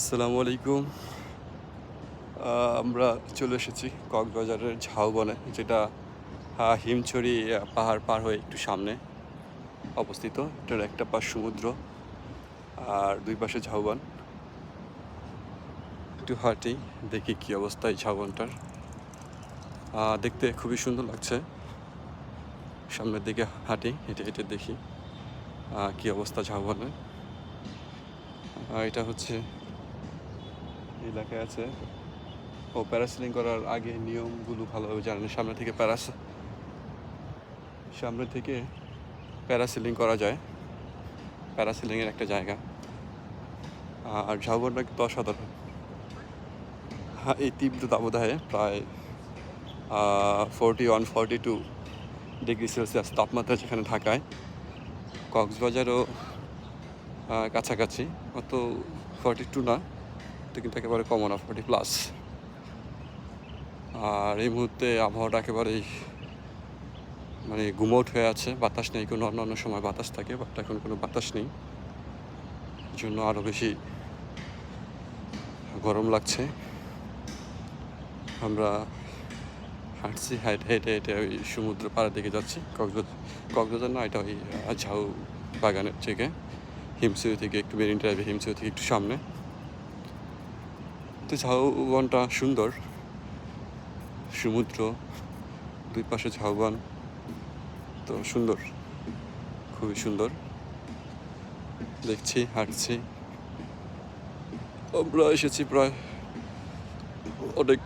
আসসালামু আলাইকুম। আমরা চলে এসেছি কক্সবাজারের ঝাউবনে যেটা হিমছড়ি পাহাড় পার হয়ে একটু সামনে অবস্থিত। এটার একটা পাশ সমুদ্র আর দুই পাশে ঝাউবন। একটু হাঁটি দেখি কি অবস্থা এই ঝাউবনটার দেখতে খুবই সুন্দর লাগছে। সামনের দিকে হাঁটি হেঁটে হেঁটে দেখি কি অবস্থা ঝাউবনের আহ, এটা হচ্ছে এলাকায় আছে। ও প্যারাসিলিং করার আগে নিয়মগুলো ভালোভাবে জানেন সামনে থেকে প্যারাস সামনে থেকে প্যারাসিলিং করা যায়। প্যারাসিলিংয়ের একটা জায়গা। আর ঝাউবনটা কিন্তু অসাধারণ। হ্যাঁ এই তীব্র দাবদাহে প্রায় forty one forty two degree Celsius তাপমাত্রা যেখানে ঢাকায়। কক্সবাজারও কাছাকাছি। অত ফর্টি টু না। এটা কিন্তু একেবারে কমন না ফর্টি প্লাস আর এই মুহূর্তে আবহাওয়াটা একেবারেই মানে গুমোট হয়ে আছে। বাতাস নেই, কোনো অন্য অন্য সময় বাতাস থাকে বাট এখন কোনো বাতাস নেই। জন্য আরও বেশি গরম লাগছে। আমরা হাঁটছি, হেঁটে হেঁটে হেঁটে ওই সমুদ্র পাড়ার দিকে যাচ্ছি। কক্সবাজার কক্সবাজার না, এটা ওই ঝাউ বাগানের থেকে, হিমসিউ থেকে, একটু মেরিন ড্রাইভে, হিমসিউ থেকে একটু সামনে। তো ঝাউবনটা সুন্দর। সমুদ্র, দুই পাশে ঝাউবন, তো সুন্দর, খুবই সুন্দর। দেখছি, হাঁটছি। আমরা এসেছি প্রায় অনেক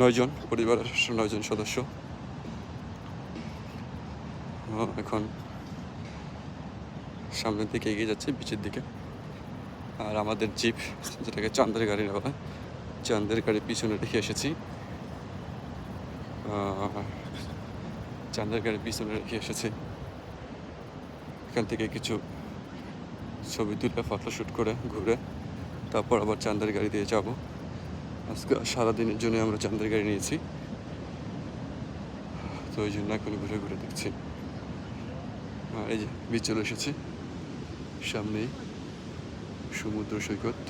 নয়জন, পরিবারের নয়জন সদস্য। এখন সামনের দিকে এগিয়ে যাচ্ছি, বিচের দিকে। আর আমাদের জিপ, যেটাকে চান্দের গাড়ি বলা হয়, চাঁদের গাড়ি পিছনে রেখে এসেছি। চাঁদের গাড়ি পিছনে রেখে এসেছি। এখান থেকে কিছু ছবি তুলে ফটোশ্যুট করে ঘুরে তারপর আবার চাঁদের গাড়ি দিয়ে যাব। আজকে সারাদিনের জন্য আমরা চাঁদের গাড়ি নিয়েছি। তো ওই জন্য এখন ঘুরে ঘুরে দেখছি। এই যে বিচ চলে এসেছি। সামনেই সমুদ্র সৈকত।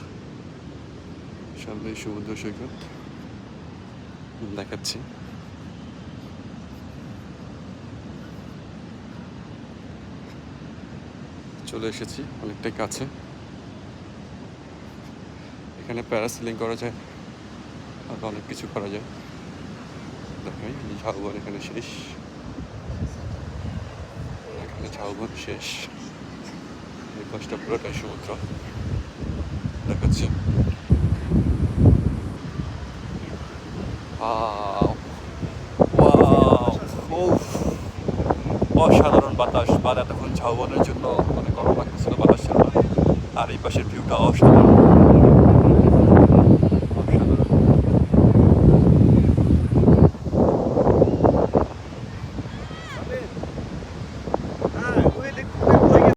সামনেই সমুদ্র সৈকত। দেখাচ্ছি। চলে এসেছি অনেকটাই কাছে। এখানে প্যারাসিলিং করা যায় আর অনেক কিছু করা যায়। দেখাই ঝাউবন এখানে শেষ। এখানে ঝাউবন শেষ। এই পাশটা পুরোটাই সমুদ্র। দেখাচ্ছে। Wow! অসাধারণ বাতাস। বা এতক্ষণ ঝাউবনের জন্য মানে গরম লাগতেছিল বাতাস ছিল আর এই পাশের ভিউটা অসাধারণ।